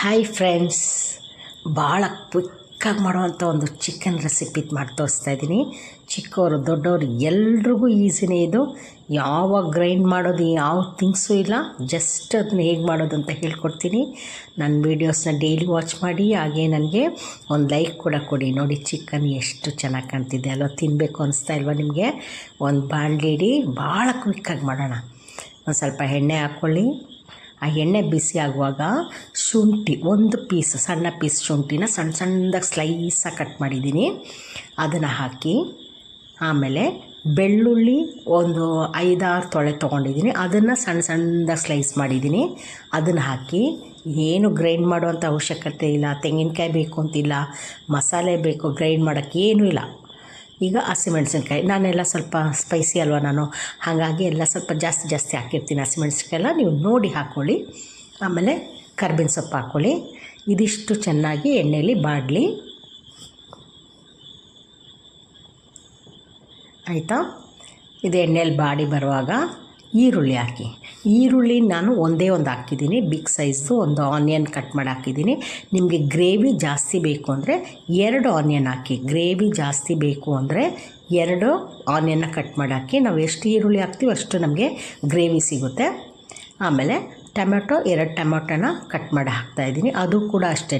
Hi friends, ಭಾಳ ಕ್ವಿಕ್ಕಾಗಿ ಮಾಡುವಂಥ ಒಂದು ಚಿಕನ್ ರೆಸಿಪಿ ಮಾಡಿ ತೋರಿಸ್ತಾ ಇದ್ದೀನಿ. ಚಿಕ್ಕವರು ದೊಡ್ಡವರು ಎಲ್ರಿಗೂ ಈಸಿನೇ ಇದು. ಯಾವಾಗ ಗ್ರೈಂಡ್ ಮಾಡೋದು, ಯಾವ ಥಿಂಗ್ಸು ಇಲ್ಲ. ಜಸ್ಟ್ ಅದನ್ನ ಹೇಗೆ ಮಾಡೋದು ಅಂತ ಹೇಳ್ಕೊಡ್ತೀನಿ. ನನ್ನ ವೀಡಿಯೋಸ್ನ ಡೈಲಿ ವಾಚ್ ಮಾಡಿ, ಹಾಗೆ ನನಗೆ ಒಂದು ಲೈಕ್ ಕೂಡ ಕೊಡಿ. ನೋಡಿ ಚಿಕನ್ ಎಷ್ಟು ಚೆನ್ನಾಗಿ ಕಾಣ್ತಿದೆ. ಅಲ್ವ ತಿನ್ನಬೇಕು ಅನಿಸ್ತಾ ಇಲ್ವಾ ನಿಮಗೆ? ಒಂದು ಬಾಣಲಿಡಿ ಭಾಳ ಕ್ವಿಕ್ಕಾಗಿ ಮಾಡೋಣ. ಒಂದು ಸ್ವಲ್ಪ ಎಣ್ಣೆ ಹಾಕ್ಕೊಳ್ಳಿ. ಆ ಎಣ್ಣೆ ಬಿಸಿ ಆಗುವಾಗ ಶುಂಠಿ, ಒಂದು ಪೀಸ್ ಸಣ್ಣ ಪೀಸ್ ಶುಂಠಿನ ಸಣ್ಣ ಸಣ್ಣದಾಗಿ ಸ್ಲೈಸಾಗಿ ಕಟ್ ಮಾಡಿದ್ದೀನಿ. ಅದನ್ನು ಹಾಕಿ, ಆಮೇಲೆ ಬೆಳ್ಳುಳ್ಳಿ ಒಂದು ಐದಾರು ತೊಳೆ ತೊಗೊಂಡಿದ್ದೀನಿ. ಅದನ್ನು ಸಣ್ಣ ಸಣ್ಣದಾಗಿ ಸ್ಲೈಸ್ ಮಾಡಿದ್ದೀನಿ. ಅದನ್ನು ಹಾಕಿ, ಏನು ಗ್ರೈಂಡ್ ಮಾಡುವಂಥ ಅವಶ್ಯಕತೆ ಇಲ್ಲ, ತೆಂಗಿನಕಾಯಿ ಬೇಕು ಅಂತಿಲ್ಲ, ಮಸಾಲೆ ಬೇಕು ಗ್ರೈಂಡ್ ಮಾಡೋಕ್ಕೇನೂ ಇಲ್ಲ. ಈಗ ಹಸಿಮೆಣ್ಸಿನ್ಕಾಯಿ ನಾನೆಲ್ಲ ಸ್ವಲ್ಪ ಸ್ಪೈಸಿ ಅಲ್ವಾ ನಾನು? ಹಾಗಾಗಿ ಎಲ್ಲ ಸ್ವಲ್ಪ ಜಾಸ್ತಿ ಜಾಸ್ತಿ ಹಾಕಿರ್ತೀನಿ ಹಸಿಮೆಣ್ಸಿನ್ಕಾಯಿ ಎಲ್ಲ ನೀವು ನೋಡಿ ಹಾಕ್ಕೊಳ್ಳಿ ಆಮೇಲೆ ಕರ್ಬೇವಿನ ಸೊಪ್ಪು ಹಾಕ್ಕೊಳ್ಳಿ ಇದಿಷ್ಟು ಚೆನ್ನಾಗಿ ಎಣ್ಣೆಯಲ್ಲಿ ಬಾಡಲಿ. ಆಯಿತಾ? ಇದು ಎಣ್ಣೆಯಲ್ಲಿ ಬಾಡಿ ಬರುವಾಗ ಈರುಳ್ಳಿ ಹಾಕಿ. ಈರುಳ್ಳಿ ನಾನು ಒಂದೇ ಒಂದು ಹಾಕಿದ್ದೀನಿ. ಬಿಗ್ ಸೈಜ್ದು ಒಂದು ಆನಿಯನ್ ಕಟ್ ಮಾಡಿ ಹಾಕಿದ್ದೀನಿ. ನಿಮಗೆ ಗ್ರೇವಿ ಜಾಸ್ತಿ ಬೇಕು ಅಂದರೆ ಎರಡು ಆನಿಯನ್ ಹಾಕಿ. ಗ್ರೇವಿ ಜಾಸ್ತಿ ಬೇಕು ಅಂದರೆ ಎರಡು ಆನಿಯನ್ನ ಕಟ್ ಮಾಡಿ ಹಾಕಿ. ನಾವು ಎಷ್ಟು ಈರುಳ್ಳಿ ಹಾಕ್ತೀವಿ ಅಷ್ಟು ನಮಗೆ ಗ್ರೇವಿ ಸಿಗುತ್ತೆ. ಆಮೇಲೆ ಟೊಮೆಟೊ, ಎರಡು ಟೊಮೆಟೊನ ಕಟ್ ಮಾಡಿ ಹಾಕ್ತಾಯಿದ್ದೀನಿ ಅದು ಕೂಡ ಅಷ್ಟೇ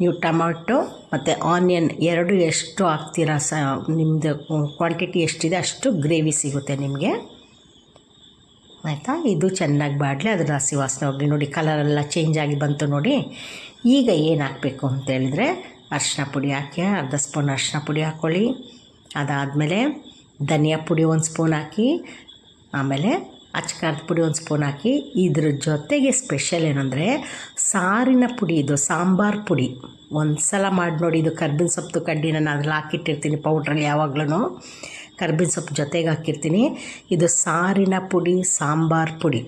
ನೀವು ಟೊಮೆಟೊ ಮತ್ತು ಆನಿಯನ್ ಎರಡು ಎಷ್ಟು ಹಾಕ್ತೀರಾ ಸ ನಿಮ್ಮದು ಕ್ವಾಂಟಿಟಿ ಎಷ್ಟಿದೆ ಅಷ್ಟು ಗ್ರೇವಿ ಸಿಗುತ್ತೆ ನಿಮಗೆ. ಆಯಿತಾ? ಇದು ಚೆನ್ನಾಗಿ ಬಾಡಲಿ, ಅದ್ರ ಹಸಿ ವಾಸನೆ ಹೋಗಲಿ ನೋಡಿ ಕಲರೆಲ್ಲ ಚೇಂಜ್ ಆಗಿ ಬಂತು ನೋಡಿ. ಈಗ ಏನು ಹಾಕಬೇಕು ಅಂತ ಹೇಳಿದ್ರೆ ಅರಿಶಿನ ಪುಡಿ ಹಾಕಿ, ಅರ್ಧ ಸ್ಪೂನ್ ಅರಿಶಿನ ಪುಡಿ ಹಾಕ್ಕೊಳ್ಳಿ ಅದಾದಮೇಲೆ ಧನಿಯಾ ಪುಡಿ ಒಂದು ಸ್ಪೂನ್ ಹಾಕಿ, ಆಮೇಲೆ ಅಚ್ಚಕಾರದ ಪುಡಿ ಒಂದು ಸ್ಪೂನ್ ಹಾಕಿ. ಇದ್ರ ಜೊತೆಗೆ ಸ್ಪೆಷಲ್ ಏನಂದರೆ, ಸಾರಿನ ಪುಡಿ, ಇದು ಸಾಂಬಾರ್ ಪುಡಿ. ಒಂದು ಸಲ ಮಾಡಿ ನೋಡಿ ಇದು ಕರ್ಬೇವಿನ ಸೊಪ್ಪು ಕಡ್ಡಿ ನಾನು ಅದ್ರಲ್ಲಿ ಹಾಕಿಟ್ಟಿರ್ತೀನಿ ಪೌಡ್ರಲ್ಲಿ ಯಾವಾಗ್ಲೂ ಕರ್ಬೇವಿನ ಸೊಪ್ಪು ಜೊತೆಗೆ ಹಾಕಿರ್ತೀನಿ. ಇದು ಸಾರಿನ ಪುಡಿ, ಸಾಂಬಾರ್ ಪುಡಿ.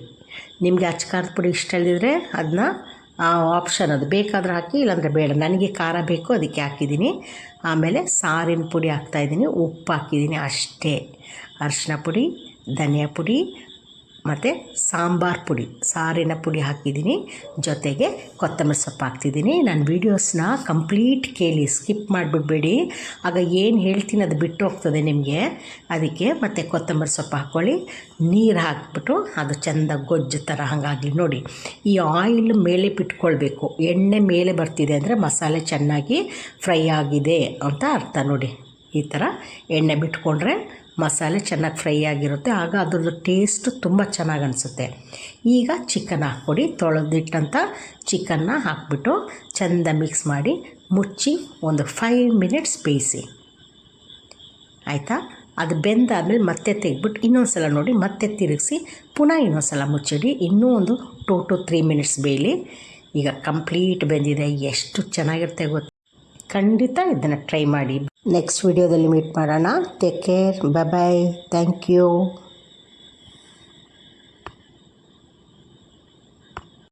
ನಿಮಗೆ ಅಚ್ಕಾರದ ಪುಡಿ ಇಷ್ಟ ಇಲ್ಲದಿದ್ದರೆ ಅದನ್ನ ಆಪ್ಷನ್ ಅದು. ಬೇಕಾದ್ರೆ ಹಾಕಿ, ಇಲ್ಲಾಂದರೆ ಬೇಡ. ನನಗೆ ಖಾರ ಬೇಕು, ಅದಕ್ಕೆ ಹಾಕಿದ್ದೀನಿ. ಆಮೇಲೆ ಸಾರಿನ ಪುಡಿ ಹಾಕ್ತಾಯಿದ್ದೀನಿ ಉಪ್ಪು ಹಾಕಿದ್ದೀನಿ ಅಷ್ಟೇ. ಅರಿಶಿನ ಪುಡಿ, ಧನಿಯಾ ಪುಡಿ ಮತ್ತು ಸಾಂಬಾರು ಪುಡಿ, ಸಾರಿನ ಪುಡಿ ಹಾಕಿದ್ದೀನಿ. ಜೊತೆಗೆ ಕೊತ್ತಂಬರಿ ಸೊಪ್ಪು ಹಾಕ್ತಿದ್ದೀನಿ. ನಾನು ವೀಡಿಯೋಸ್ನ ಕಂಪ್ಲೀಟ್ ಕೇಳಿ ಸ್ಕಿಪ್ ಮಾಡಿಬಿಡ್ಬೇಡಿ. ಆಗ ಏನು ಹೇಳ್ತೀನಿ ಅದು ಬಿಟ್ಟು ಹೋಗ್ತದೆ ನಿಮಗೆ. ಅದಕ್ಕೆ ಮತ್ತು ಕೊತ್ತಂಬರಿ ಸೊಪ್ಪು ಹಾಕ್ಕೊಳ್ಳಿ ನೀರು ಹಾಕ್ಬಿಟ್ಟು ಅದು ಚೆಂದ ಗೊಜ್ಜು ಥರ ಹಾಗಾಗಲಿ ನೋಡಿ. ಈ ಆಯಿಲ್ ಮೇಲೆ ಬಿಟ್ಕೊಳ್ಬೇಕು ಎಣ್ಣೆ ಮೇಲೆ ಬರ್ತಿದೆ ಅಂದರೆ ಮಸಾಲೆ ಚೆನ್ನಾಗಿ ಫ್ರೈ ಆಗಿದೆ ಅಂತ ಅರ್ಥ ನೋಡಿ. ಈ ಥರ ಎಣ್ಣೆ ಬಿಟ್ಕೊಂಡ್ರೆ ಮಸಾಲೆ ಚೆನ್ನಾಗಿ ಫ್ರೈ ಆಗಿರುತ್ತೆ. ಆಗ ಅದ್ರದ್ದು ಟೇಸ್ಟು ತುಂಬ ಚೆನ್ನಾಗಿ ಅನಿಸುತ್ತೆ. ಈಗ ಚಿಕನ್ ಹಾಕ್ಕೊಡಿ. ತೊಳೆದಿಟ್ಟಂಥ ಚಿಕನ್ನ ಹಾಕ್ಬಿಟ್ಟು ಚೆಂದ ಮಿಕ್ಸ್ ಮಾಡಿ ಮುಚ್ಚಿ ಒಂದು ಫೈವ್ ಮಿನಿಟ್ಸ್ ಬೇಯಿಸಿ. ಆಯಿತಾ? ಅದು ಬೆಂದಾದಮೇಲೆ ಮತ್ತೆ ತೆಗೆದ್ಬಿಟ್ಟು ಇನ್ನೊಂದು ಸಲ ನೋಡಿ ಮತ್ತೆ ತಿರುಗಿಸಿ ಪುನಃ ಇನ್ನೊಂದು ಸಲ ಮುಚ್ಚಿಡಿ. ಇನ್ನೂ ಒಂದು ಟೂ ಟು ತ್ರೀ ಮಿನಿಟ್ಸ್ ಬೇಯಲಿ. ಈಗ ಕಂಪ್ಲೀಟ್ ಬೆಂದಿದೆ. ಎಷ್ಟು ಚೆನ್ನಾಗಿರುತ್ತೆ ಗೊತ್ತು? ಖಂಡಿತ ಇದನ್ನು ಟ್ರೈ ಮಾಡಿ. ನೆಕ್ಸ್ಟ್ ವಿಡಿಯೋದಲ್ಲಿ ಮೀಟ್ ಮಾಡೋಣ take care bye thank you